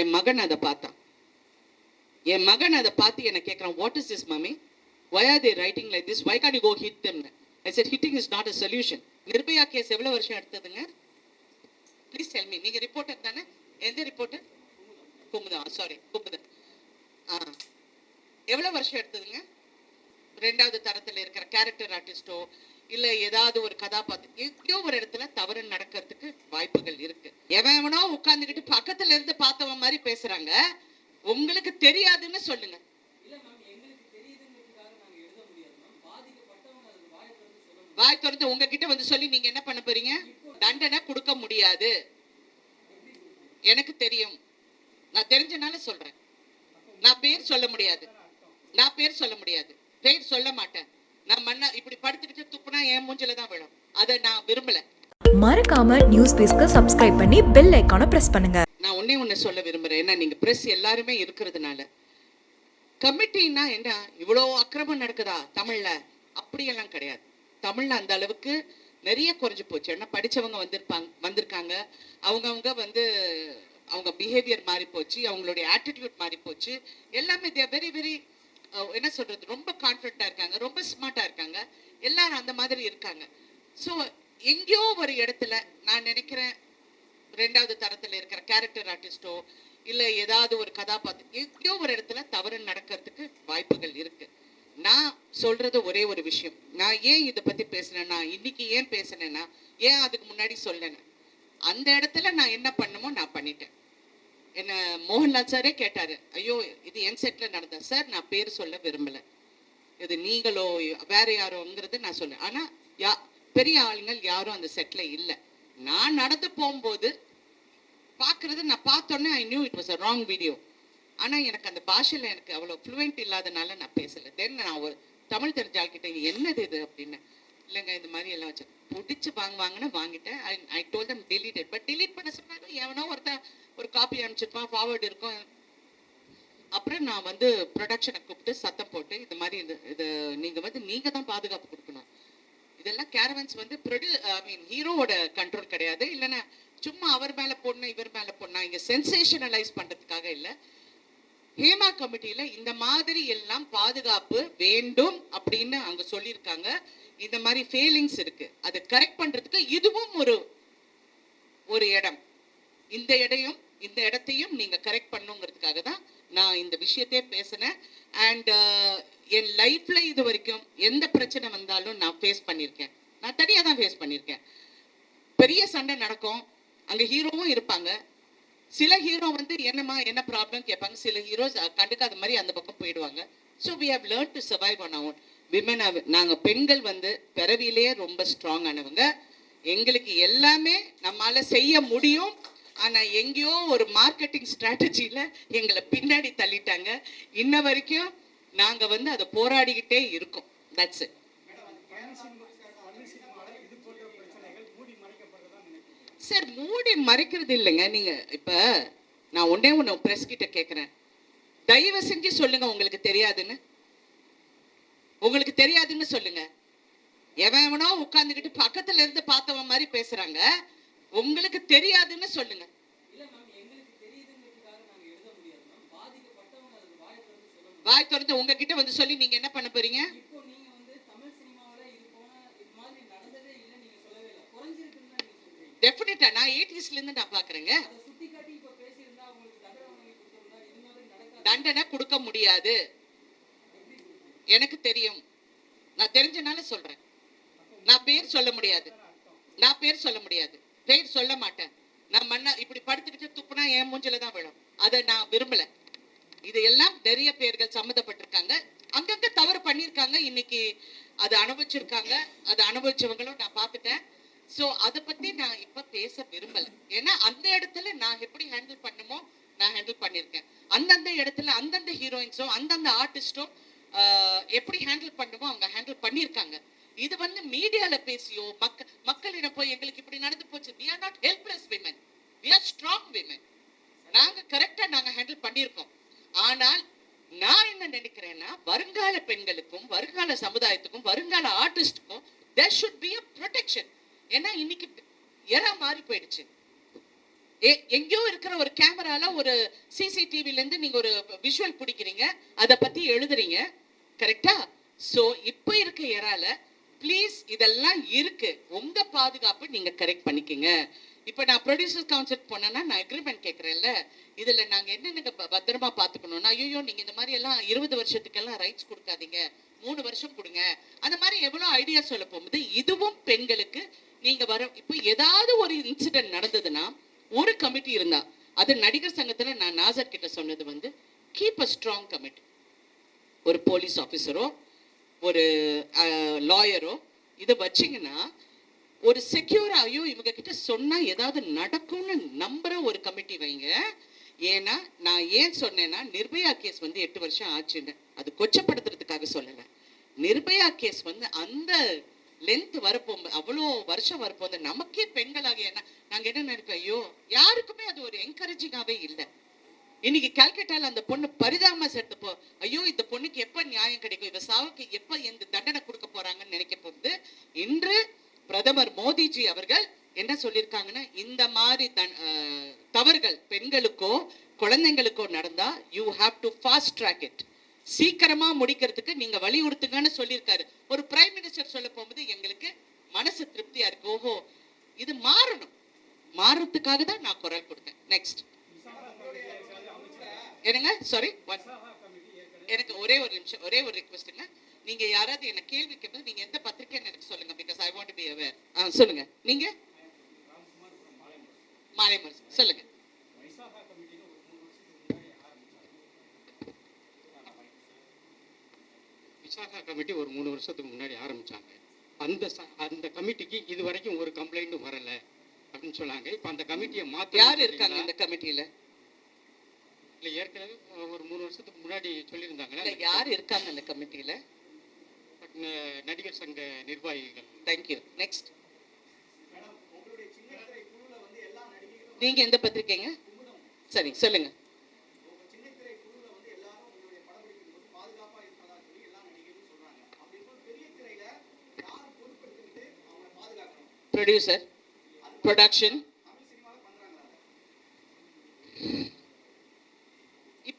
என் மகன் அதை பார்த்தான். என் மகன் அதை பார்த்து என்னை கேட்குறான் what is this mummy why are they writing like this why can you go hit them? I said hitting is not a solution Nirbhaya case எவ்வளோ வருஷம் எடுத்ததுங்க? ப்ளீஸ் டெல் மீ நீங்கள் ரிப்போர்ட்டர் தானே? எந்த ரிப்போர்ட்டர் கும்புதா சாரி குமுதம் ஆ எவ்வளோ வருஷம் எடுத்ததுங்க? ரெண்டாவது தரத்தில் இருக்கிற கேரக்டர் ஆர்டிஸ்டோ இல்லை ஏதாவது ஒரு கதாபாத்திரம் எங்கேயோ ஒரு இடத்துல தவறு நடக்கிறதுக்கு வாய்ப்புகள் இருக்கு. எவன் உட்காந்துக்கிட்டு பக்கத்துல இருந்து பார்த்தவன் மாதிரி பேசுறாங்க. உங்களுக்கு தெரியாதுன்னு சொல்லுங்க. வாய் திறந்து உங்ககிட்ட வந்து சொல்லி நீங்க என்ன பண்ண போறீங்க? தண்டனை கொடுக்க முடியாது. எனக்கு தெரியும். நான் தெரிஞ்சனால சொல்றேன். நான் பேர் சொல்ல முடியாது. நான் பேர் சொல்ல முடியாது. பேர் சொல்ல மாட்டேன். நான் மண்ண இப்படி படுத்துக்கிட்டு துப்புனா என் மூஞ்சில தான் விழும். அதை நான் விரும்பல. மறக்காம நியூஸ் பேஸ்க்கு சப்ஸ்கிரைப் பண்ணி பெல் ஐக்கானை பிரஸ் பண்ணுங்க. நான் ஒண்ணே ஒண்ணு சொல்ல விரும்புறேன். ஏன்னா நீங்க பிரஸ் எல்லாருமே இருக்கிறதுனால. கமிட்டின்னா என்ன? இவ்வளோ அக்கிரமம் நடக்குதா தமிழ்ல? அப்படியெல்லாம் கிடையாது. தமிழ்ல அந்த அளவுக்கு நிறைய குறைஞ்சு போச்சு. ஏன்னா படிச்சவங்க வந்திருப்பாங்க வந்திருக்காங்க. அவங்கவுங்க வந்து அவங்க பிஹேவியர் மாறி போச்சு அவங்களுடைய ஆட்டிடியூட் மாறி போச்சு எல்லாமே தே வெரி வெரி என்ன சொல்றது? ரொம்ப கான்ஃபிடண்டா இருக்காங்க. ரொம்ப ஸ்மார்ட்டா இருக்காங்க. எல்லாரும் அந்த மாதிரி இருக்காங்க. ஸோ எங்கேயோ ஒரு இடத்துல நான் நினைக்கிறேன் ரெண்டாவது தரத்தில் இருக்கிற கேரக்டர் ஆர்டிஸ்டோ இல்லை ஏதாவது ஒரு கதாபாத்திரம் எங்கேயோ ஒரு இடத்துல தவறு நடக்கிறதுக்கு வாய்ப்புகள் இருக்கு. நான் சொல்றது ஒரே ஒரு விஷயம். நான் ஏன் இதை பத்தி பேசினேன்னா இன்னைக்கு ஏன் பேசினேன்னா ஏன் அதுக்கு முன்னாடி சொல்லணும் அந்த இடத்துல நான் என்ன பண்ணுமோ நான் பண்ணிட்டேன். என்ன மோகன்லால் சாரே கேட்டாரு. ஐயோ இது என் செட்ல நடந்தா. சார் நான் பேர் சொல்ல விரும்பல. இது நீங்களோ வேற யாரோங்கிறது நான் சொல்ல. ஆனா யா பெரிய ஆளுங்கள் யாரும் அந்த செட்ல இல்லை. நான் நடந்து போகும்போது பார்க்கறது நான் பார்த்தோன்னே I knew it was a wrong video ஆனால் எனக்கு அந்த பாஷையில் எனக்கு அவ்வளோ ஃப்ளூவெண்ட் இல்லாதனால நான் பேசலை. தென் நான் ஒரு தமிழ் தெரிஞ்ச ஆள்கிட்ட என்னது இது? அப்படின்னு. இல்லைங்க இந்த மாதிரி எல்லாம் வச்சு பிடிச்சி வாங்குவாங்கன்னு வாங்கிட்டேன். I I told them deleted but delete பண்ண சொன்னாலும் எவனோ ஒருத்தன் ஒரு காப்பி அனுப்பிச்சிருப்பான் ஃபார்வர்டு இருக்கும். அப்புறம் நான் வந்து ப்ரொடக்ஷனை கூப்பிட்டு சத்தம் போட்டு இது மாதிரி இது இது நீங்கள் வந்து நீங்கள் தான் பாதுகாப்பு கொடுக்கணும். இதெல்லாம் கேரவன்ஸ் வந்து ப்ரொடியூ ஐ மீன் ஹீரோவோட கண்ட்ரோல் கிடையாது. இல்லைன்னா சும்மா அவர் மேலே போடணும் இவர் மேலே போடணும் இங்கே சென்சேஷனலைஸ் பண்ணுறதுக்காக இல்லை. ஹேமா கமிட்டியில் இந்த மாதிரி எல்லாம் பாதுகாப்பு வேண்டும் அப்படின்னு அவங்க சொல்லியிருக்காங்க. இந்த மாதிரி ஃபெயிலிங்ஸ் இருக்கு. அதை கரெக்ட் பண்ணுறதுக்கு இதுவும் ஒரு ஒரு இடம். இந்த இடையும் இந்த இடத்தையும் நீங்க கரெக்ட் பண்ணுங்கிறதுக்காக தான் நான் இந்த விஷயத்தையே பேசினேன். அண்ட் uh, என் லைஃப்ல இது வரைக்கும் எந்த பிரச்சனை வந்தாலும் நான் ஃபேஸ் பண்ணியிருக்கேன். நான் தனியாக தான் ஃபேஸ் பண்ணியிருக்கேன். பெரிய சண்டை நடக்கும். அங்கே ஹீரோவும் இருப்பாங்க. சில ஹீரோ வந்து என்னம்மா என்ன ப்ராப்ளம் கேட்பாங்க. சில ஹீரோஸ் கண்டுக்காத மாதிரி அந்த பக்கம் போயிடுவாங்க. So we have learn to survive on own women நாங்கள் பெண்கள் வந்து பிறவிலேயே ரொம்ப ஸ்ட்ராங் ஆனவங்க. எங்களுக்கு எல்லாமே நம்மால செய்ய முடியும். ஆனா எங்கேயோ ஒரு மார்க்கெட்டிங் ஸ்ட்ராட்டஜியில் எங்களை பின்னாடி தள்ளிட்டாங்க. இன்ன வரைக்கும் நாங்க வந்து அதை போராடிக்கிட்டே இருக்கோம். தட்ஸ் இட் சார் மூடி மறைக்கிறது இல்லைங்க. நீங்க இப்ப நான் ஒன்றே ஒன்று ப்ரெஸ் கிட்ட கேட்குறேன் தயவு செஞ்சு சொல்லுங்க உங்களுக்கு தெரியாதுன்னு. உங்களுக்கு தெரியாதுன்னு சொல்லுங்க. எவன் எவனோ உட்காந்துக்கிட்டு பக்கத்துல இருந்து பார்த்தவன் மாதிரி பேசுறாங்க. உங்களுக்கு தெரியாதுன்னு சொல்லுங்க. வாய் திறந்து உங்ககிட்ட வந்து சொல்லி நீங்க என்ன பண்ண போறீங்க? டெஃபினட்டா நான் எயிட்டிஸ்ல இருந்து நான் பாக்குறேங்க. தண்டனை கொடுக்க முடியாது. எனக்கு தெரியும். நான் தெரிஞ்சனால சொல்றேன். நான் பேர் சொல்ல முடியாது. நான் பேர் சொல்ல முடியாது. பேர் சொல்ல மாட்டேன். நான் மண்ணை இப்படி படுத்துக்கிட்டு துப்புனா என் மூஞ்சில தான் விழும். அதை நான் விரும்பல. இது எல்லாம் நிறைய பேர்கள் சம்மந்தப்பட்டிருக்காங்க. அங்கங்க தவறு பண்ணியிருக்காங்க. இன்னைக்கு அதை அனுபவிச்சிருக்காங்க. அதை அனுபவிச்சவங்களும் நான் பார்த்துட்டேன். ஸோ அதை பத்தி நான் இப்ப பேச விரும்பல. ஏன்னா அந்த இடத்துல நான் எப்படி ஹேண்டில் பண்ணுமோ நான் ஹேண்டில் பண்ணியிருக்கேன். அந்தந்த இடத்துல அந்தந்த ஹீரோயின்ஸும் அந்தந்த ஆர்டிஸ்டும் எப்படி ஹேண்டில் பண்ணுமோ அவங்க ஹேண்டில் பண்ணியிருக்காங்க. இது வந்து மீடியால பேசியோ மக்க மக்களிடம் போய் எங்களுக்கு இப்படி நடந்து போச்சு. We are not helpless women we are strong women நாங்க கரெக்டா நாங்க ஹேண்டில் பண்ணியிருக்கோம். ஆனால் நான் என்ன நினைக்கிறேன்னா வருங்கால பெண்களுக்கும் வருங்கால சமுதாயத்துக்கும் வருங்கால ஆர்டிஸ்டுக்கும் there should be a protection ஏன்னா இன்னைக்கு எறா மாறி போயிடுச்சு. எங்கேயோ இருக்கிற ஒரு கேமரால ஒரு சிசிடிவில இருந்து நீங்க ஒரு விஷுவல் பிடிக்கிறீங்க அதை பத்தி எழுதுறீங்க. கரெக்டா சோ இப்போ இருக்க எறால ப்ளீஸ் இதெல்லாம் இருக்கு. உங்க பாதுகாப்பு நீங்க கரெக்ட் பண்ணிக்கங்க. இப்போ நான் ப்ரொடியூசர் கவுன்சில் போனேன்னா நான் அக்ரிமெண்ட் கேட்குறேன்ல இதில் நாங்கள் என்னென்ன ப- பத்திரமா பார்த்துக்கணும்னா ஐயோ நீங்கள் இந்த மாதிரி எல்லாம் இருபது வருஷத்துக்கெல்லாம் ரைட்ஸ் கொடுக்காதீங்க. மூணு வருஷம் கொடுங்க. அந்த மாதிரி எவ்வளோ ஐடியா சொல்ல போகும்போது இதுவும் பெண்களுக்கு நீங்கள் வர இப்போ ஏதாவது ஒரு இன்சிடென்ட் நடந்ததுன்னா ஒரு கமிட்டி இருந்தா அது நடிகர் சங்கத்தில் நான் நாசர் கிட்ட சொன்னது வந்து கீப் அ ஸ்ட்ராங் கமிட்டி ஒரு போலீஸ் ஆஃபீஸரோ ஒரு லாயரோ இதை வச்சிங்கன்னா ஒரு செக்யூராகியோ இவங்க கிட்ட சொன்னால் ஏதாவது நடக்கும்னு நம்புகிற ஒரு கமிட்டி வைங்க. ஏன்னா நான் ஏன் சொன்னேன்னா நிர்பயா கேஸ் வந்து எட்டு வருஷம் ஆச்சுன்னு. அது கொச்சப்படுத்துறதுக்காக சொல்லலை நிர்பயா கேஸ் வந்து அந்த லென்த் வரப்போ அவ்வளோ வருஷம் வரப்போது நமக்கே பெண்களாக என்ன நாங்கள் என்ன நினைப்போம் ஐயோ யாருக்குமே அது ஒரு என்கரேஜிங்காகவே இல்லை. இன்னைக்கு கல்கட்டால அந்த பொண்ணு பரிதாபமா செத்துப்போ ஐயோ இந்த பொண்ணுக்கு எப்ப நியாயம் கிடைக்கும்? இவ சாவுக்கு எப்ப எந்த தண்டனை கொடுக்க போறாங்கன்னு நினைக்க போகுது இன்று பிரதமர் மோடிஜி அவர்கள் என்ன சொல்லியிருக்காங்கன்னா இந்த மாதிரி தன்- தவறுகள் பெண்களுக்கோ குழந்தைங்களுக்கோ நடந்தா you have to fast track it சீக்கிரமா முடிக்கிறதுக்கு நீங்க வலியுறுத்துங்கன்னு சொல்லியிருக்காரு. ஒரு பிரைம் மினிஸ்டர் சொல்ல போகும்போது எங்களுக்கு மனசு திருப்தியா இருக்கு. ஓஹோ இது மாறணும். மாறுறதுக்காக தான் நான் குரல் கொடுத்தேன். நெக்ஸ்ட் என்னங்க? சாரி எனக்கு ஒரே ஒரு நிமிஷம் ஒரே ஒரு ரிக்வெஸ்ட்டுங்க நீங்க யாராவது என்ன கேள்வி கேட்பது நீங்க எந்த பத்திரிக்கைன்னு எனக்கு சொல்லுங்க because I want be aware ஆ சொல்லுங்க. நீங்க? மாலைமர் சொல்லுங்க. விசாகா கமிட்டி ஒரு மூணு வருஷத்துக்கு முன்னாடி ஆரம்பிச்சாங்க. அந்த அந்த கமிட்டிக்கு இது வரைக்கும் ஒரு கம்ப்ளைண்ட்டும் வரல அப்படின்னு சொன்னாங்க. இப்போ அந்த கமிட்டியை மாத்த யார் இருக்காங்க இந்த கமிட்டியில? இல்லை ஏற்கனவே ஒரு மூணு வருஷத்துக்கு முன்னாடி சொல்லியிருந்தாங்களே இல்ல யார் இருக்காங்க அந்த கமிட்டியில? நடிகர் சங்க நிர்வாகிகள். தேங்க்யூ நெக்ஸ்ட் நீங்க எந்த பத்திரிக்கைங்க? சரி சொல்லுங்க. ப்ரொடியூசர் ப்ரொடக்ஷன்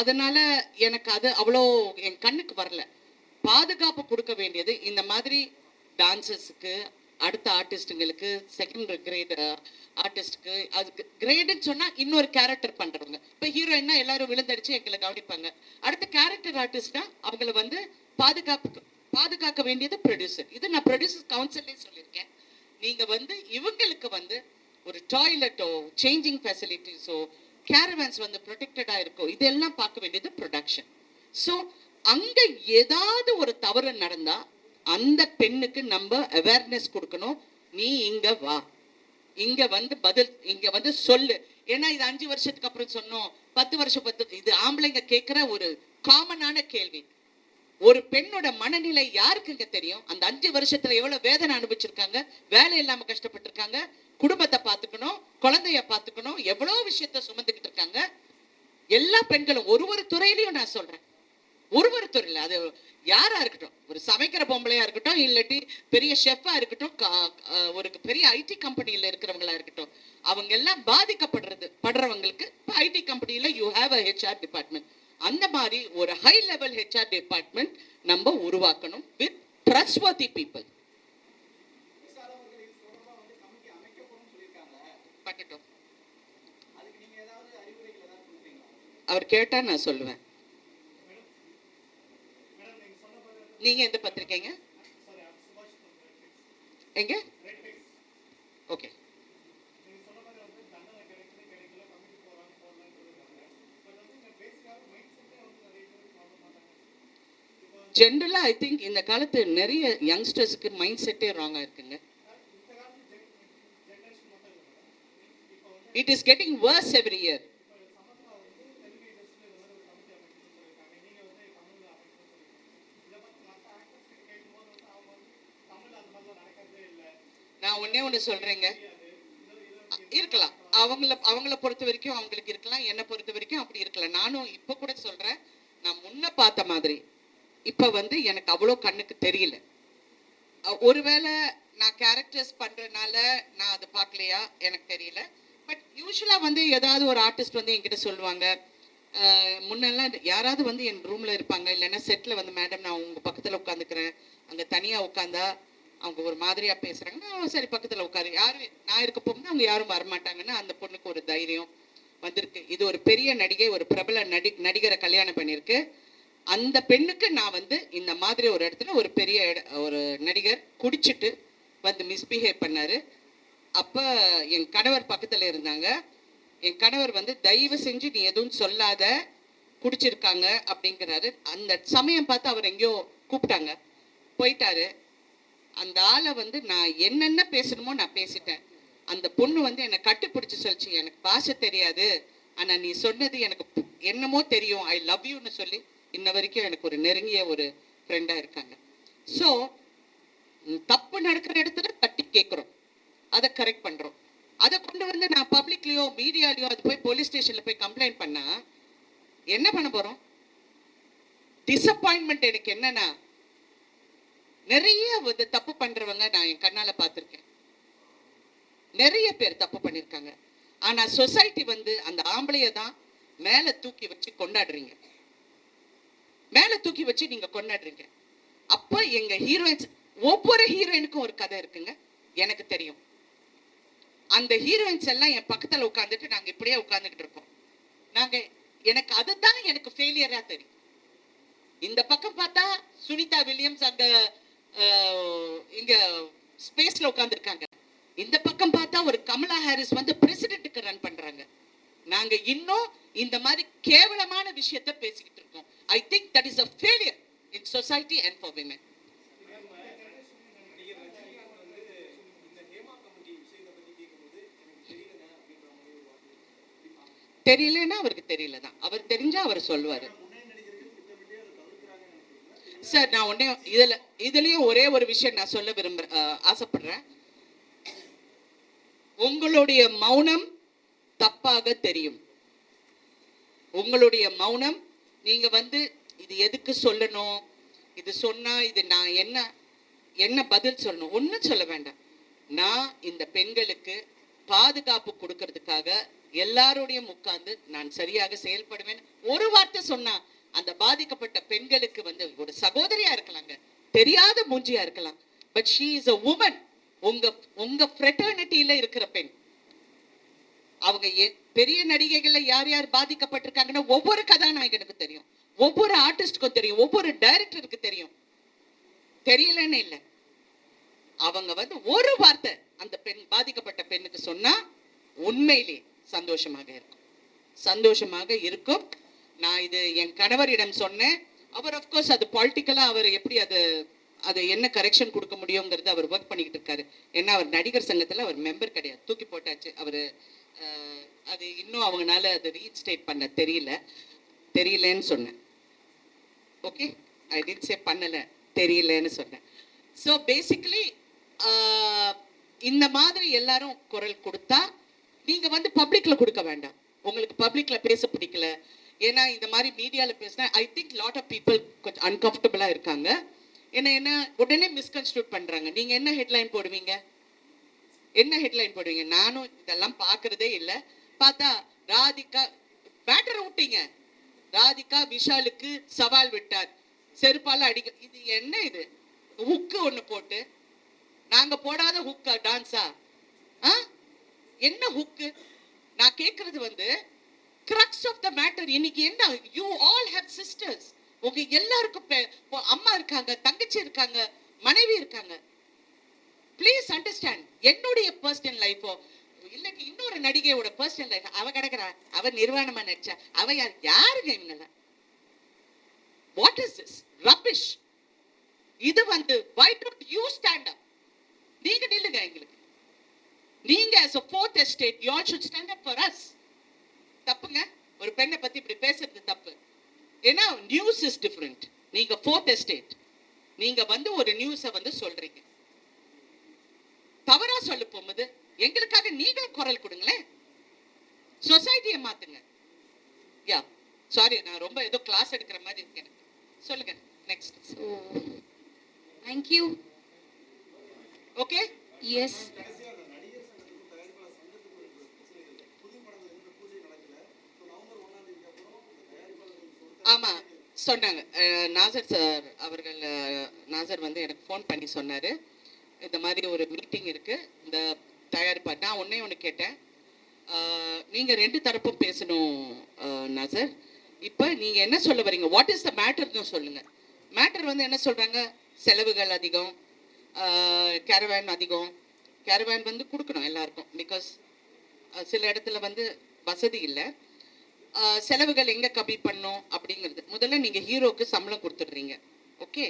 அதனால் எனக்கு அது அவ்வளோ என் கண்ணுக்கு வரல. பாதுகாப்பு கொடுக்க வேண்டியது இந்த மாதிரி டான்சர்ஸுக்கு அடுத்த ஆர்டிஸ்ட்டுங்களுக்கு செகண்ட் கிரேட் ஆர்டிஸ்ட்டுக்கு அதுக்கு கிரேடுன்னு சொன்னால் இன்னொரு கேரக்டர் பண்ணுறவங்க இப்போ ஹீரோயின்னா எல்லாரும் விழுந்தடிச்சு எங்களை கவனிப்பாங்க. அடுத்த கேரக்டர் ஆர்டிஸ்ட்னா அவங்கள வந்து பாதுகாப்பு பாதுகாக்க வேண்டியது ப்ரொடியூசர் இது நான் ப்ரொடியூசர் கவுன்சிலே சொல்லியிருக்கேன். நீங்கள் வந்து இவங்களுக்கு வந்து ஒரு டாய்லெட்டோ சேஞ்சிங் ஃபெசிலிட்டிஸோ கேரவன்ஸ் வந்து ப்ரொடெக்டடாக இருக்கும் இதெல்லாம் பார்க்க வேண்டியது ப்ரொடக்ஷன் ஸோ அங்கே ஏதாவது ஒரு தவறு நடந்தால் அந்த பெண்ணுக்கு நம்ம அவேர்னஸ் கொடுக்கணும். நீ இங்கே வா. இங்கே வந்து பதில் இங்கே வந்து சொல்லு. ஏன்னா இது அஞ்சு வருஷத்துக்கு அப்புறம் சொன்னோம். பத்து வருஷம் பத்து இது ஆம்பளைங்க கேட்குற ஒரு காமனான கேள்வி. ஒரு பெண்ணோட மனநிலை யாருக்குங்க தெரியும்? அந்த அஞ்சு வருஷத்துல எவ்வளவு வேதனை அனுபவிச்சிருக்காங்க? வேலை இல்லாம கஷ்டப்பட்டிருக்காங்க? குடும்பத்தை பார்த்துக்கணும் குழந்தைய பார்த்துக்கணும் எவ்வளோ விஷயத்த சுமந்துக்கிட்டு இருக்காங்க. எல்லா பெண்களும் ஒரு ஒரு துறையிலையும் நான் சொல்றேன். ஒரு ஒரு துறையில் அது யாரா இருக்கட்டும் ஒரு சமைக்கிற பொம்பளையா இருக்கட்டும் இல்லாட்டி பெரிய ஷெஃபா இருக்கட்டும் ஒரு பெரிய ஐடி கம்பெனியில் இருக்கிறவங்களா இருக்கட்டும் அவங்க எல்லாம் பாதிக்கப்படுறது படுறவங்களுக்கு இப்போ ஐடி கம்பெனியில் you have a HR department அந்த மாதிரி ஒரு ஹை லெவல் ஹெச்ஆர் டிபார்ட்மெண்ட் நம்ம உருவாக்கணும் வித் ட்ரஸ்ட்வர்த்தி பீப்புள் பண்ணட்டும் அவர் கேட்டா நான் சொல்லுவேன். நீங்க எந்த பத்திரிக்கைங்க? எங்க? ஓகே. ஜென்ரலாக ஐ திங்க் இந்த காலத்து நிறைய யங்ஸ்டர்ஸுக்கு மைண்ட் செட்டே ராங்காக இருக்குங்க. It is getting worse every year நான் ஒன்றே ஒன்று சொல்கிறேங்க இருக்கலாம். அவங்கள அவங்கள பொறுத்த வரைக்கும் அவங்களுக்கு இருக்கலாம். என்னை பொறுத்த வரைக்கும் அப்படி இருக்கலாம். நானும் இப்போ கூட சொல்கிறேன் நான் முன்னே பார்த்த மாதிரி இப்போ வந்து எனக்கு அவ்வளோ கண்ணுக்கு தெரியல. ஒருவேளை நான் கேரக்டர்ஸ் பண்ணுறதுனால நான் அது பார்க்கலையா? எனக்கு தெரியல. பட் யூஸ்வலாக வந்து ஏதாவது ஒரு ஆர்டிஸ்ட் வந்து என்கிட்ட சொல்லுவாங்க முன்னெல்லாம் யாராவது வந்து என் ரூமில் இருப்பாங்க இல்லைன்னா செட்டில் வந்து மேடம் நான் உங்கள் பக்கத்தில் உட்காந்துக்கிறேன் அங்கே தனியாக உட்காந்தா அவங்க ஒரு மாதிரியாக பேசுகிறாங்க நான் சரி பக்கத்தில் உட்காரு. யாரும் நான் இருக்க போகும்போது அவங்க யாரும் வரமாட்டாங்கன்னு அந்த பொண்ணுக்கு ஒரு தைரியம் வந்திருக்கு. இது ஒரு பெரிய நடிகை ஒரு பிரபல நடி நடிகரை கல்யாணம் பண்ணியிருக்கு. அந்த பெண்ணுக்கு நான் வந்து இந்த மாதிரி ஒரு இடத்துல ஒரு பெரிய இட- ஒரு நடிகர் குடிச்சிட்டு வந்து மிஸ்பிஹேவ் பண்ணார். அப்போ என் கணவர் பக்கத்தில் இருந்தாங்க. என் கணவர் வந்து தயவு செஞ்சு நீ எதுவும் சொல்லாத குடிச்சிருக்காங்க அப்படிங்கிறாரு. அந்த சமயம் பார்த்து அவர் எங்கேயோ கூப்பிட்டாங்க. போயிட்டாரு. அந்த ஆளை வந்து நான் என்னென்ன பேசணுமோ நான் பேசிட்டேன். அந்த பொண்ணு வந்து என்னை கட்டுப்பிடிச்சு சொல்லிச்சு. எனக்கு பாஷை தெரியாது. ஆனால் நீ சொன்னது எனக்கு என்னமோ தெரியும். ஐ லவ் யூன்னு சொல்லி இன்ன வரைக்கும் எனக்கு ஒரு நெருங்கிய ஒரு ஃப்ரெண்டாக இருக்காங்க. ஸோ தப்பு நடக்கிற இடத்துல தட்டி கேட்குறோம் அதை கரெக்ட் பண்ணுறோம் அதை கொண்டு வந்து நான் பப்ளிக்லேயோ மீடியாலயோ அது போய் போலீஸ் ஸ்டேஷனில் போய் கம்ப்ளைண்ட் பண்ணால் என்ன பண்ண போகிறோம் டிசப்பாயின்மெண்ட் எனக்கு என்னன்னா நிறைய வந்து தப்பு பண்ணுறவங்க நான் என் கண்ணால் பார்த்துருக்கேன். நிறைய பேர் தப்பு பண்ணியிருக்காங்க ஆனால் சொசைட்டி வந்து அந்த ஆம்பளையை தான் மேலே தூக்கி வச்சு கொண்டாடுறீங்க. மேலே தூக்கி வச்சு நீங்கள் கொண்டாடுறீங்க. அப்போ எங்கள் ஹீரோயின்ஸ் ஒவ்வொரு ஹீரோயினுக்கும் ஒரு கதை இருக்குங்க. எனக்கு தெரியும். அந்த ஹீரோயின்ஸ் எல்லாம் என் பக்கத்தில் உட்காந்துட்டு நாங்கள் இப்படியே உட்கார்ந்துகிட்டு இருப்போம் நாங்கள் எனக்கு அதுதான் எனக்கு ஃபெயிலியராக தெரியும். இந்த பக்கம் பார்த்தா சுனிதா வில்லியம்ஸ் அங்க அஹ், இங்க ஸ்பேஸ்ல உட்காந்துருக்காங்க இந்த பக்கம் பார்த்தா ஒரு கமலா ஹாரிஸ் வந்து பிரசிடென்ட்டுக்கு ரன் பண்றாங்க. நாங்க இன்னும் இந்த மாதிரி கேவலமான விஷயத்த பேசிக்கிட்டு இருக்கோம். I think that is a failure in society and for women தெரியலன்னா அவருக்கு தெரியல தான் அவர் தெரிஞ்சா அவர் சொல்லுவார். சார் நான் உடனே இதில் இதுலேயும் ஒரே ஒரு விஷயம் நான் சொல்ல விரும்புறேன் ஆசைப்படுறேன். உங்களுடைய மௌனம் தப்பாக தெரியும். உங்களுடைய மௌனம் நீங்க வந்து இது எதுக்கு சொல்லணும்? இது சொன்னா இது நான் என்ன என்ன பதில் சொல்லணும்? ஒன்றும் சொல்ல வேண்டாம். நான் இந்த பெண்களுக்கு பாதுகாப்பு கொடுக்கறதுக்காக எல்லாரோடையும் உட்கார்ந்து நான் சரியாக செயல்படுவேன். ஒரு வார்த்தை சொன்னா அந்த பாதிக்கப்பட்ட பெண்களுக்கு வந்து ஒரு சகோதரியா இருக்கலாங்க. தெரியாத மூஞ்சியா இருக்கலாம். But she is a woman உங்க உங்க ஃப்ரெட்டர்னிட்டியில இருக்கிற பெண். அவங்க எ- பெரிய நடிகைகள்ல யார் யார் பாதிக்கப்பட்டிருக்காங்கன்னா ஒவ்வொரு கதாநாயகனுக்கு தெரியும். ஒவ்வொரு ஆர்டிஸ்டுக்கும் தெரியும். ஒவ்வொரு டைரக்டருக்கு தெரியும். தெரியலன்னு இல்லை. அவங்க வந்து ஒரு வார்த்தை அந்த பெண் பாதிக்கப்பட்ட பெண்ணுக்கு சொன்னா உண்மையிலே சந்தோஷமாக இருக்கும். சந்தோஷமாக இருக்கும். நான் இது என் கணவரிடம் சொன்னேன். அவர் அஃப்கோர்ஸ் அது பாலிட்டிக்கலாக அவர் எப்படி அது அது என்ன கரெக்ஷன் கொடுக்க முடியுங்கிறது அவர் ஒர்க் பண்ணிக்கிட்டு இருக்காரு. ஏன்னா அவர் நடிகர் சங்கத்துல அவர் மெம்பர் கிடையாது. தூக்கி போட்டாச்சு. அவர் அது இன்னும் அவங்களால அது ரீஸ்டேட் பண்ண தெரியல. தெரியலன்னு சொன்னேன். ஓகே ஐ டிட் சே பண்ணல. தெரியலன்னு சொன்னேன். ஸோ பேசிக்கலி இந்த மாதிரி எல்லாரும் குரல் கொடுத்தா நீங்க வந்து பப்ளிக்ல கொடுக்க வேண்டாம். உங்களுக்கு பப்ளிக்ல பேச பிடிக்கல. ஏன்னா இந்த மாதிரி மீடியால பேசினா I think lot of people கொஞ்சம் அன்கம்ஃபர்டபுளா இருக்காங்க. ஏன்னா என்ன உடனே மிஸ்கன்ஸ்டியூட் பண்றாங்க. நீங்க என்ன ஹெட்லைன் போடுவீங்க? என்ன ஹெட்லைன் போடுவீங்க? நானும் இதெல்லாம் பார்க்கறதே இல்லை. பார்த்தா ராதிகா பேட்டரை விட்டீங்க ராதிகா விஷாலுக்கு சவால் விட்டார். செருப்பால அடிக்க இது என்ன இது? ஹுக்கு ஒன்று போட்டு. நாங்க போடாத ஹுக்கா டான்ஸா ஆ? என்ன ஹுக்கு நான் கேட்கறது வந்து கிரக்ஸ் ஆஃப் த மேட்டர் இன்னைக்கு என்ன? யூ ஆல் ஹேவ் சிஸ்டர்ஸ் உங்க எல்லாருக்கும் பெ- அம்மா இருக்காங்க தங்கச்சி இருக்காங்க மனைவி இருக்காங்க. ப்ளீஸ் அண்டர்ஸ்டாண்ட் என்னுடைய பர்சனல் லைஃபோ இல்லைங்க இன்னொரு நடிகையோட பர்சனல் லைஃப் அவ கிடக்குறா அவ நிர்வாணமா நடிச்சா அவ யார் யாருங்க இவங்கெல்லாம்? வாட் இஸ் திஸ் ரபிஷ் இது வந்து why don't you stand up நீங்க நில்லுங்க எங்களுக்கு. நீங்க as a fourth estate you all should stand up for us. தப்புங்க. ஒரு பெண்ணை பத்தி இப்படி பேசுறது தப்பு. ஏன்னா நியூஸ் இஸ் டிஃப்ரெண்ட் நீங்க ஃபோர்த் எஸ்டேட் நீங்க வந்து ஒரு நியூஸை வந்து சொல்றீங்க. தவறா சொல்ல போகும்போது எங்களுக்காக நீங்களும் குரல் கொடுங்களேன். சொசைட்டியை மாத்துங்க. யா சாரி நான் ரொம்ப ஏதோ கிளாஸ் எடுக்கிற மாதிரி இருக்கேன். சொல்லுங்க. Next you. Okay Yes. ஆமாம் சொன்னாங்க. நாசர் சார் அவர்கள் நாசர் வந்து எனக்கு ஃபோன் பண்ணி சொன்னார். இந்த மாதிரி ஒரு மீட்டிங் இருக்குது இந்த தயாரிப்பா நான் ஒன்றே ஒன்று கேட்டேன். நீங்கள் ரெண்டு தரப்பும் பேசணும் நாசர். இப்போ நீங்கள் என்ன சொல்ல வரீங்க வாட் இஸ் த மேட்டர்னு சொல்லுங்கள் மேட்டர் வந்து என்ன சொல்கிறாங்க செலவுகள் அதிகம். கேரவேன் அதிகம். கேரவேன் வந்து கொடுக்கணும் எல்லாருக்கும். பிகாஸ் சில இடத்துல வந்து வசதி இல்லை. செலவுகள் எங்கே கம்மி பண்ணும் அப்படிங்கிறது. முதல்ல நீங்கள் ஹீரோக்கு சம்பளம் கொடுத்துடுறீங்க. ஓகே?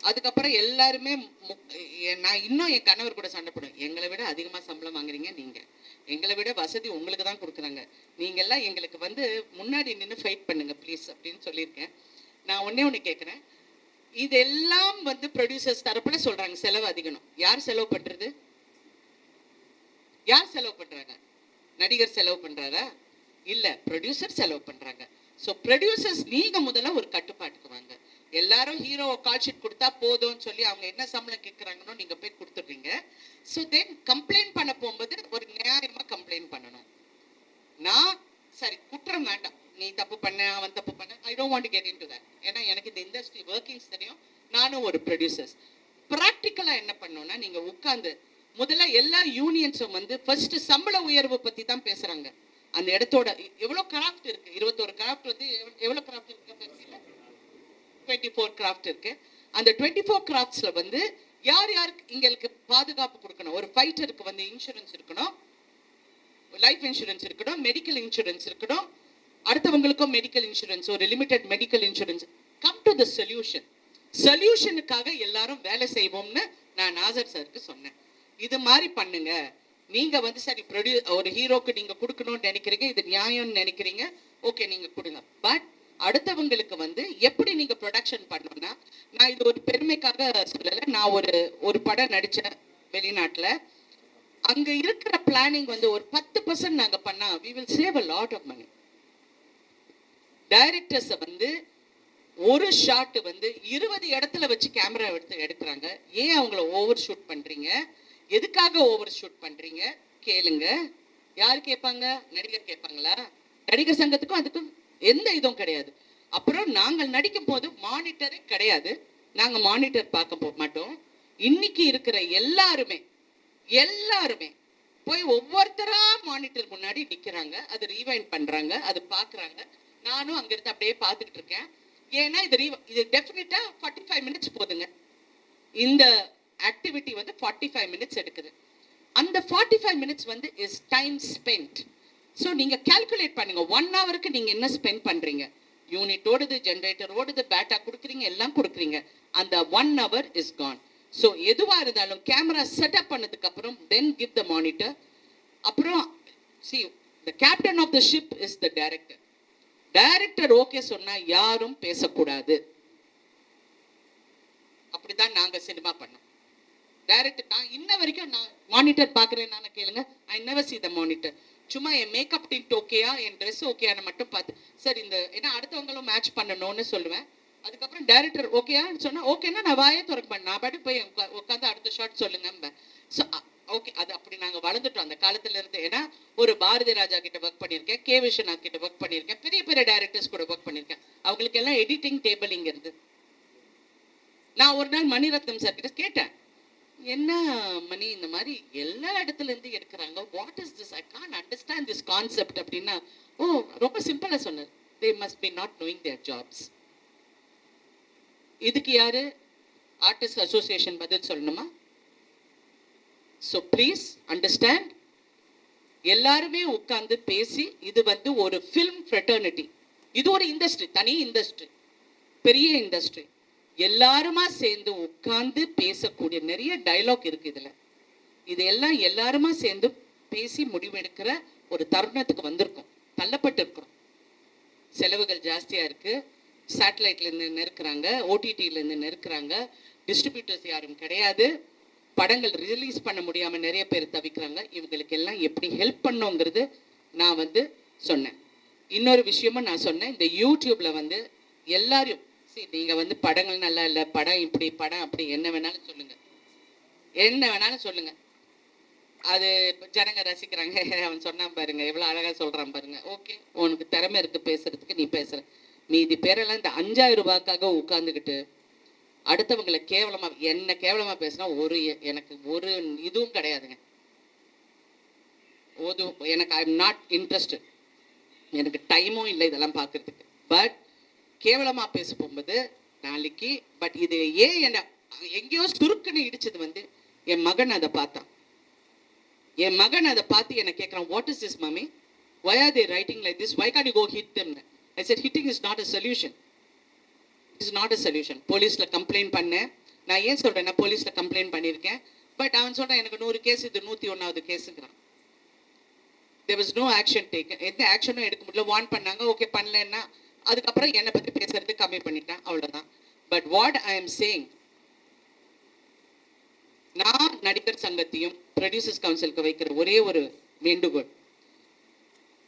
அதுக்கப்புறம் எல்லாருமே நான் இன்னும் என் கணவர் கூட சண்டை போடுவேன். எங்களை விட அதிகமாக சம்பளம் வாங்குறீங்க நீங்கள் எங்களை விட வசதி உங்களுக்கு தான் கொடுக்குறாங்க. நீங்கள்லாம் எங்களுக்கு வந்து முன்னாடி நின்று ஃபைட் பண்ணுங்க ப்ளீஸ் அப்படின்னு சொல்லியிருக்கேன். நான் ஒன்றே ஒன்று கேட்குறேன் இதெல்லாம் வந்து ப்ரொடியூசர்ஸ் தரப்பில் சொல்கிறாங்க செலவு அதிகம் யார் செலவு பண்ணுறது யார் செலவு பண்ணுறாங்க நடிகர் செலவு பண்ணுறாரா இல்ல ப்ரொடியூசர் செலவு பண்ணுறாங்க ஸோ ப்ரொடியூசர்ஸ் நீங்கள் முதல்ல ஒரு கட்டுப்பாட்டுக்கு வாங்க. எல்லாரும் ஹீரோ கால் ஷீட் கொடுத்தா போதும்னு சொல்லி அவங்க என்ன சம்பளம் கேட்குறாங்கன்னு நீங்கள் போய் கொடுத்துடுறீங்க. ஸோ தென் கம்ப்ளைண்ட் பண்ண போகும்போது ஒரு நியாயமாக கம்ப்ளைண்ட் பண்ணணும். நான் சரி குற்றம் வேண்டாம். நீ தப்பு பண்ண அவன் தப்பு பண்ண. I don't want get into that ஏன்னா எனக்கு இந்த இண்டஸ்ட்ரி ஒர்க்கிங்ஸ் தெரியும். நானும் ஒரு ப்ரொடியூசர்ஸ் ப்ராக்டிக்கலாக என்ன பண்ணோன்னா நீங்கள் உட்காந்து முதல்ல எல்லா யூனியன்ஸும் வந்து ஃபர்ஸ்ட் சம்பள உயர்வு பற்றி தான் பேசுகிறாங்க அந்த இடத்தோட எவ்வளோ கிராஃப்ட் இருக்கு? இருபத்தோரு கிராஃப்ட் வந்து எவ்வளோ கிராஃப்ட் இருக்கு டுவெண்ட்டி ஃபோர் கிராஃப்ட் இருக்கு. அந்த டுவெண்ட்டி ஃபோர் கிராஃப்ட்ஸில் வந்து யார் யாருக்கு எங்களுக்கு பாதுகாப்பு கொடுக்கணும்? ஒரு ஃபைட்டருக்கு வந்து இன்சூரன்ஸ் இருக்கணும். லைஃப் இன்சூரன்ஸ் இருக்கணும் மெடிக்கல் இன்சூரன்ஸ் இருக்கணும். அடுத்தவங்களுக்கும் மெடிக்கல் இன்சூரன்ஸ் ஒரு limited medical insurance come to the solution சொல்யூஷனுக்காக எல்லாரும் வேலை செய்வோம்னு நான் நாசர் சாருக்கு சொன்னேன். இது மாதிரி பண்ணுங்க. நீங்க வந்து சரி ப்ரொடியூ ஒரு ஹீரோக்கு நீங்க கொடுக்கணும்னு நினைக்கிறீங்க இது நியாயம்னு நினைக்கிறீங்க ஓகே நீங்க கொடுங்க. பட் அடுத்தவங்களுக்கு வந்து எப்படி நீங்க ப்ரொடக்ஷன் பண்ணணும்னா நான் இது ஒரு பெருமைக்காக சொல்லலை நான் ஒரு ஒரு படம் நடித்தேன் வெளிநாட்டில். அங்க இருக்கிற பிளானிங் வந்து ஒரு பத்து பர்சன்ட் நாங்க பண்ணா we will save a lot of money டைரக்டர்ஸை வந்து ஒரு ஷாட் வந்து இருபது இடத்துல வச்சு கேமரா எடுத்து எடுக்கிறாங்க. ஏன் அவங்கள ஓவர் ஷூட் பண்றீங்க? எதுக்காக ஓவர் ஷூட் பண்றீங்க? கேளுங்க. யார் கேட்பாங்க? நடிகர் கேட்பாங்களா? நடிகர் சங்கத்துக்கும் அதுக்கும் எந்த இதுவும் கிடையாது. அப்புறம் நாங்கள் நடிக்கும் போது மானிட்டரே கிடையாது. நாங்கள் மானிட்டர் பார்க்க போக மாட்டோம். இன்னைக்கு இருக்கிற எல்லாருமே எல்லாருமே போய் ஒவ்வொருத்தரா மானிட்டர் முன்னாடி நிற்கிறாங்க அது ரீவைண்ட் பண்றாங்க. அது பார்க்குறாங்க நானும் அங்கிருந்து அப்படியே பார்த்துட்டு இருக்கேன். ஏன்னா இது re- இது டெஃபினட்டா ஃபார்ட்டி ஃபைவ் மினிட்ஸ் போதுங்க. இந்த ஆக்டிவிட்டி வந்து ஃபார்ட்டி ஃபைவ் மினிட்ஸ் எடுக்குது. அந்த ஃபார்ட்டி ஃபைவ் மினிட்ஸ் வந்து இஸ் டைம் ஸ்பெண்ட் ஸோ நீங்கள் கால்குலேட் பண்ணுங்க. ஒன் ஹவருக்கு நீங்கள் என்ன ஸ்பெண்ட் பண்ணுறீங்க யூனிட் ஓடுது ஜென்ரேட்டர் ஓடுது பேட்டா கொடுக்குறீங்க எல்லாம் கொடுக்குறீங்க. அந்த one hour is gone so எதுவாக இருந்தாலும் கேமரா செட்டப் பண்ணதுக்கப்புறம் தென் கிவ் த மானிட்டர் அப்புறம் see the captain of the ship is the director director okay சொன்னால் யாரும் பேசக்கூடாது. அப்படிதான் நாங்கள் சினிமா பண்ணோம். டைரக்ட் நான் இன்ன வரைக்கும் நான் மானிட்டர் பார்க்குறேன் நான் கேளுங்க. I never see the monitor சும்மா என் மேக்கப் டிண்ட் ஓகேயா என் ட்ரெஸ் ஓகேயான்னு மட்டும் பார்த்து சார் இந்த ஏன்னா அடுத்தவங்களும் மேட்ச் பண்ணணும்னு சொல்லுவேன். அதுக்கப்புறம் டைரக்டர் ஓகேயான்னு சொன்னா ஓகேன்னா நான் வாயே திறக்க நான் பாட்டு போய் உட்கா- உட்காந்து அடுத்த ஷார்ட் சொல்லுங்க ஸோ ஓகே அது அப்படி நாங்கள் வளர்ந்துட்டோம் அந்த காலத்துல இருந்து. ஏன்னா ஒரு பாரதி ராஜா கிட்ட ஒர்க் பண்ணியிருக்கேன் கே விஸ்வநாத் கிட்ட ஒர்க் பண்ணியிருக்கேன் பெரிய பெரிய டைரக்டர்ஸ் கூட ஒர்க் பண்ணியிருக்கேன். அவங்களுக்கு எல்லாம் எடிட்டிங் டேபிள் இங்க இருந்து. நான் ஒரு நாள் மணிரத்னம் சார் கிட்ட கேட்டேன் என்ன மணி? இந்த மாதிரி எல்லா இடத்துல இருந்து எடுக்கிறாங்க. What is this I can understand this concept அப்படின்னா ஓ ரொம்ப சிம்பிளாக சொன்னார் they must be not knowing their jobs இதுக்கு யாரு? ஆர்டிஸ்ட் அசோசியேஷன் பதில் சொல்லணுமா? ஸோ ப்ளீஸ் அண்டர்ஸ்டாண்ட் எல்லாருமே உட்காந்து பேசி இது வந்து ஒரு ஃபில்ம் ஃப்ரெட்டர்னிட்டி இது ஒரு இண்டஸ்ட்ரி தனி இண்டஸ்ட்ரி பெரிய இண்டஸ்ட்ரி எல்லாருமா சேர்ந்து உட்கார்ந்து பேசக்கூடிய நிறைய டயலாக் இருக்கு இதுல. இது எல்லாம் எல்லாருமா சேர்ந்து பேசி முடிவெடுக்கிற ஒரு தருணத்துக்கு வந்திருக்கோம். தள்ளப்பட்டு இருக்கிறோம் செலவுகள் ஜாஸ்தியா இருக்கு. சேட்டலைட்ல இருந்து ஓடிடியிலேருந்து ஓடிடில இருந்து டிஸ்ட்ரிபியூட்டர்ஸ் யாரும் கிடையாது. படங்கள் ரிலீஸ் பண்ண முடியாம நிறைய பேர் தவிக்கிறாங்க. இவங்களுக்கு எல்லாம் எப்படி ஹெல்ப் பண்ணோங்கிறது நான் வந்து சொன்னேன். இன்னொரு விஷயமும் நான் சொன்னேன். இந்த யூடியூப்ல வந்து எல்லாரும் see நீங்க வந்து படங்கள் நல்லா இல்லை படம் இப்படி படம் அப்படி என்ன வேணாலும் சொல்லுங்க. என்ன வேணாலும் சொல்லுங்க. அது ஜனங்க ரசிக்கிறாங்க. அவன் சொன்னான் பாருங்க எவ்வளோ அழகா சொல்றான் பாருங்க. ஓகே உனக்கு திறமை இருக்குது பேசுகிறதுக்கு நீ பேசுற. மீதி பேரெல்லாம் இந்த அஞ்சாயிரம் ரூபாய்க்காக உட்காந்துக்கிட்டு அடுத்தவங்களை கேவலமா என்ன கேவலமா பேசினா ஒரு எனக்கு ஒரு இதுவும் கிடையாதுங்க. ஒரு எனக்கு ஐ எம் நாட் இன்ட்ரெஸ்டட் எனக்கு டைமும் இல்லை இதெல்லாம் பார்க்குறதுக்கு. பட் கேவலமா பேச போகும்போது நாளைக்கு பட் இது ஏன் என்ன எங்கேயோ சுருக்குன்னு இடிச்சது வந்து என் மகன் அதை பார்த்தான். என் மகன் அதை பார்த்து என்னை கேட்குறான் what is this mummy why are they writing like this why can you go hit them? I hitting is not a a solution. Is not a solution போலீஸில் கம்ப்ளைண்ட் பண்ணேன். நான் ஏன் சொல்கிறேன்னா போலீஸில் கம்ப்ளைண்ட் பண்ணியிருக்கேன். பட் அவன் சொல்கிறான் எனக்கு நூறு கேஸ் இது நூற்றி ஒன்றாவது கேஸுங்கிறான் there was no action take எந்த ஆக்ஷனும் எடுக்க முடியல. வார்ன் பண்ணாங்க. ஓகே பண்ணலன்னா அதுக்கப்புறம் என்னை பற்றி பேசுறது கம்மி பண்ணிட்டேன் அவ்வளோதான் but what I am saying நான் நடிகர் சங்கத்தையும் ப்ரொடியூசர்ஸ் கவுன்சிலுக்கு வைக்கிற ஒரே ஒரு வேண்டுகோள்.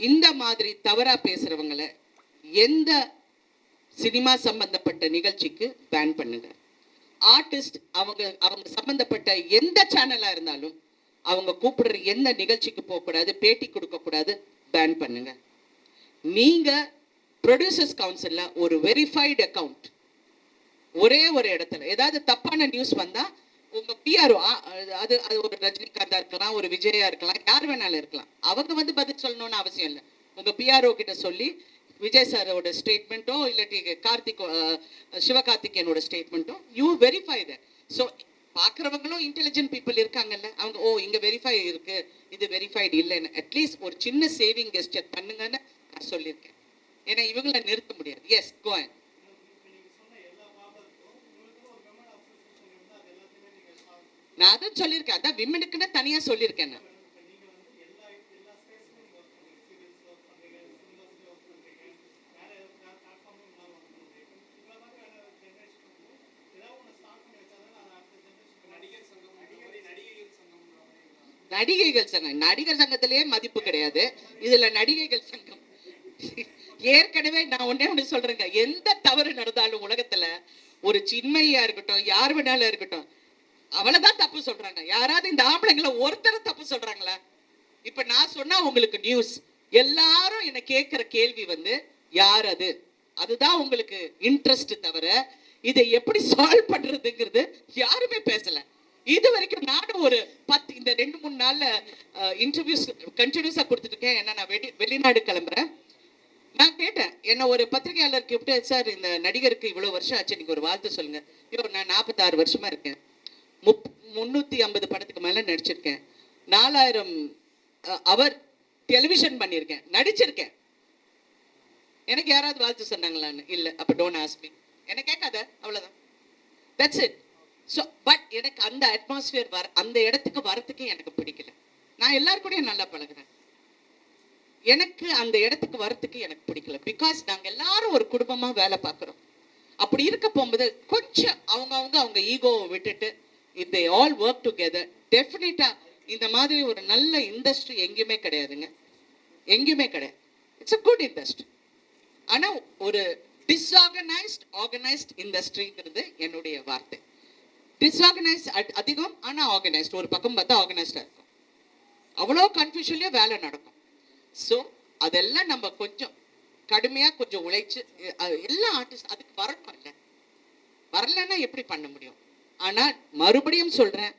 இந்த மாதிரி தவறாக பேசுகிறவங்களை எந்த சினிமா சம்பந்தப்பட்ட நிகழ்ச்சிக்கு பேன் பண்ணுங்க. ஆர்டிஸ்ட் அவங்க அவங்க சம்பந்தப்பட்ட எந்த சேனலாக இருந்தாலும் அவங்க கூப்பிடுற எந்த நிகழ்ச்சிக்கு போகக்கூடாது பேட்டி கொடுக்கக்கூடாது பேன் பண்ணுங்க. நீங்கள் ப்ரொடியூசர்ஸ் கவுன்சிலில் ஒரு வெரிஃபைடு அக்கௌண்ட் ஒரே ஒரு இடத்துல. ஏதாவது தப்பான நியூஸ் வந்தால் உங்கள் பிஆர்ஓ அது அது ஒரு ரஜினிகாந்தாக இருக்கலாம் ஒரு விஜயா இருக்கலாம் யார் வேணாலும் இருக்கலாம். அவங்க வந்து பதில் சொல்லணும்னு அவசியம் இல்லை. உங்கள் பிஆர்ஓ கிட்ட சொல்லி விஜய் சாரோட ஸ்டேட்மெண்ட்டோ இல்லாட்டி கார்த்திக் சிவகார்த்திகேயனோட ஸ்டேட்மெண்ட்டோ யூ வெரிஃபை தட் ஸோ பார்க்குறவங்களும் இன்டெலிஜென்ட் பீப்புள் இருக்காங்கல்ல அவங்க ஓ இங்கே வெரிஃபை இருக்குது இது வெரிஃபைடு இல்லைன்னு. அட்லீஸ்ட் ஒரு சின்ன சேவிங் கெஸ்டர் பண்ணுங்கன்னு நான் சொல்லியிருக்கேன். ஏன்னா இவங்கள நிறுத்த முடியாது. எஸ் கோயன் நான் அதான் சொல்லியிருக்கேன். அதான் விமனுக்குன்னு தனியா சொல்லியிருக்கேன் நான். நடிகைகள் சங்கம். நடிகர் சங்கத்திலேயே மதிப்பு கிடையாது. இதுல நடிகைகள் சங்கம். ஏற்கனவே நான் ஒன்னே ஒண்ணு சொல்றேங்க. எந்த தவறு நடந்தாலும் உலகத்துல ஒரு சின்மையா இருக்கட்டும் யார் வேணாலும் இருக்கட்டும் அவளதான் தப்பு சொல்றாங்க. யாராவது இந்த ஆம்பளைங்களை ஒருத்தரை தப்பு சொல்றாங்களா? இப்ப நான் சொன்னா உங்களுக்கு நியூஸ் எல்லாரும் என்ன கேட்கிற கேள்வி வந்து யார் அது? அதுதான் உங்களுக்கு இன்ட்ரெஸ்ட் தவிர இதை எப்படி சால்வ் பண்றதுங்கிறது யாருமே பேசல. இது வரைக்கும் நானும் ஒரு பத்து இந்த ரெண்டு மூணு நாள்ல இன்டர்வியூஸ் கண்டினியூஸா கொடுத்துட்டு இருக்கேன். ஏன்னா நான் வெளி வெளிநாடு கிளம்புறேன். நான் கேட்டேன் என்ன ஒரு பத்திரிகையாளர் கூப்பிட்டு சார் இந்த நடிகருக்கு இவ்வளோ வருஷம் ஆச்சு நீங்கள் ஒரு வாழ்த்து சொல்லுங்க. ஐயோ நான் நாற்பத்தாறு வருஷமா இருக்கேன். முப் முந்நூற்றி ஐம்பது படத்துக்கு மேலே நடிச்சிருக்கேன். நாலாயிரம் அவர் டெலிவிஷன் பண்ணியிருக்கேன் நடிச்சிருக்கேன். எனக்கு யாராவது வாழ்த்து சொன்னாங்களான்னு? இல்லை அப்போ டோன்ட் ஆஸ்மி என்ன கேட்காத அவ்வளோதான் தட்ஸ் இட் ஸோ பட் எனக்கு அந்த அட்மாஸ்பியர் வர அந்த இடத்துக்கு வரத்துக்கு எனக்கு பிடிக்கல. நான் எல்லார் கூடயும் நல்லா பழகுறேன். எனக்கு அந்த இடத்துக்கு வரத்துக்கு எனக்கு பிடிக்கல. பிகாஸ் நாங்கள் எல்லாரும் ஒரு குடும்பமாக வேலை பார்க்குறோம். அப்படி இருக்க போகும்போது கொஞ்சம் அவங்கவுங்க அவங்க ஈகோவை விட்டுட்டு இப் தே ஆல் ஒர்க் டுகெதர் டெஃபினட்டாக இந்த மாதிரி ஒரு நல்ல இண்டஸ்ட்ரி எங்கேயுமே கிடையாதுங்க. எங்கேயுமே கிடையாது. இட்ஸ் அ குட் இண்டஸ்ட்ரி ஆனால் ஒரு டிஸ்ஆர்கனைஸ்ட் ஆர்கனைஸ்ட் இண்டஸ்ட்ரிங்கிறது என்னுடைய வார்த்தை. டிஸ்ஆர்கனைஸ்ட் அதிகம் ஆனால் ஆர்கனைஸ்ட் ஒரு பக்கம் பார்த்தா ஆர்கனைஸ்டாக இருக்கும். அவ்வளோ கன்ஃபியூஷன்லேயே வேலை நடக்கும். ஸோ அதெல்லாம் நம்ம கொஞ்சம் கடுமையாக கொஞ்சம் உழைச்சு எல்லா ஆர்டிஸ்ட் அதுக்கு வரணும் இல்லை வரலைன்னா எப்படி பண்ண முடியும்? ஆனால் மறுபடியும் சொல்கிறேன்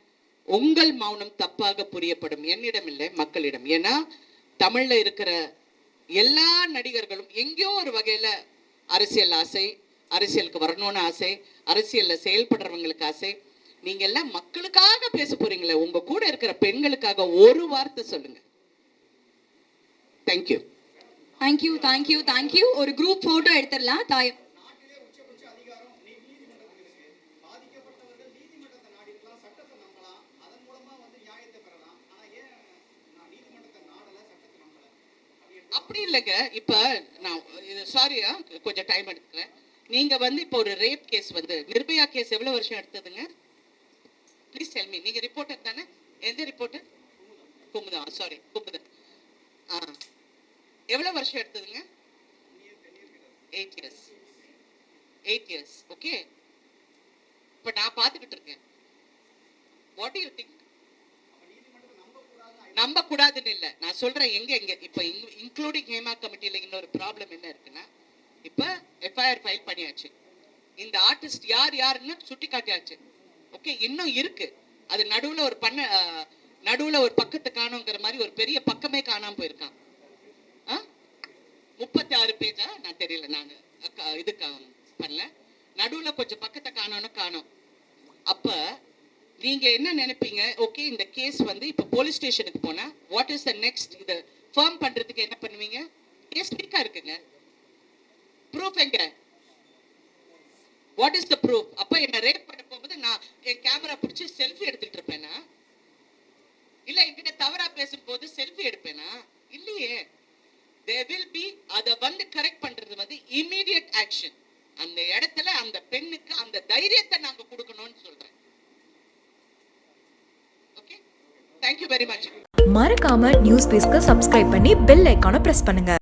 உங்கள் மௌனம் தப்பாக புரியப்படும். என்னிடம் இல்லை மக்களிடம். ஏன்னா தமிழில் இருக்கிற எல்லா நடிகர்களும் எங்கேயோ ஒரு வகையில் அரசியல் ஆசை அரசியலுக்கு வரணும்னு ஆசை அரசியலில் செயல்படுறவங்களுக்கு ஆசை. நீங்கள் எல்லாம் மக்களுக்காக பேச போறீங்களே உங்கள் கூட இருக்கிற பெண்களுக்காக ஒரு வார்த்தை சொல்லுங்கள் thank you thank you thank you thank you ஒரு குரூப் போட்டோ எடுத்துடலாம் தாய். அப்படி இல்லைங்க. இப்போ நான் இது சாரியா கொஞ்சம் டைம் எடுத்துக்கிறேன் நீங்கள் வந்து இப்போ ஒரு ரேப் கேஸ் வந்து நிர்பயா கேஸ் எவ்வளோ வருஷம் எடுத்ததுங்க? ப்ளீஸ் டெல் மீ நீங்க ரிப்போர்ட்டர் தானே? எந்த ரிப்போர்ட்டர் குமுதா. சாரி குமுதன் ஆ. எவ்வளோ வருஷம் எடுத்ததுங்க? Eight years eight years okay இப்போ நான் பார்த்துக்கிட்டு இருக்கேன். வாட் யூ திங்க் நம்ப கூடாதுன்னு இல்லை. நான் சொல்றேன் எங்க எங்க. இப்ப இன்க்ளூடிங் ஹேமா கமிட்டியில் இன்னொரு ப்ராப்ளம் என்ன இருக்குன்னா இப்போ எஃப்ஐஆர் ஃபைல் பண்ணியாச்சு. இந்த ஆர்டிஸ்ட் யார் யாருன்னு சுட்டி காட்டியாச்சு ஓகே இன்னும் இருக்கு. அது நடுவில் ஒரு பண்ண நடுவில் ஒரு பக்கத்தை காணுங்கிற மாதிரி ஒரு பெரிய பக்கமே காணாமல் போயிருக்கான். முப்பத்தி ஆறு பேஜா? நான் தெரியல. நான் அக்கா- இது கா- பண்ணல. நடுவுல கொஞ்சம் பக்கத்தை காணோன்னு காணோம். அப்ப நீங்க என்ன நினைப்பீங்க? ஓகே இந்த கேஸ் வந்து இப்ப போலீஸ் ஸ்டேஷனுக்கு போனா வாட் இஸ் த நெக்ஸ்ட் இத? ஃபார்ம் பண்றதுக்கு என்ன பண்ணுவீங்க? கேஸ் வீக்கா இருக்குங்க. ப்ரூஃப் எங்க? வாட் இஸ் த ப்ரூஃப் அப்ப என்ன ரேப் பண்ண போகும்போது நான் என் கேமரா பிடிச்சி செல்ஃபி எடுத்துட்டு இருப்பேனா? இல்ல என்கிட்ட தவறா பேசும்போது செல்ஃபி எடுப்பேனா? இல்லையே. தே வில் பி அதை வந்து கரெக்ட் பண்றது வந்து இமீடியட் ஆக்ஷன் அந்த இடத்துல அந்த பெண்ணுக்கு அந்த தைரியத்தை நாங்க கொடுக்கணும்னு சொல்றேன். Okay thank you very much மறக்காம நியூஸ் பேஸ்க்கு சப்ஸ்கிரைப் பண்ணி பெல் ஐக்கானை பிரஸ் பண்ணுங்க.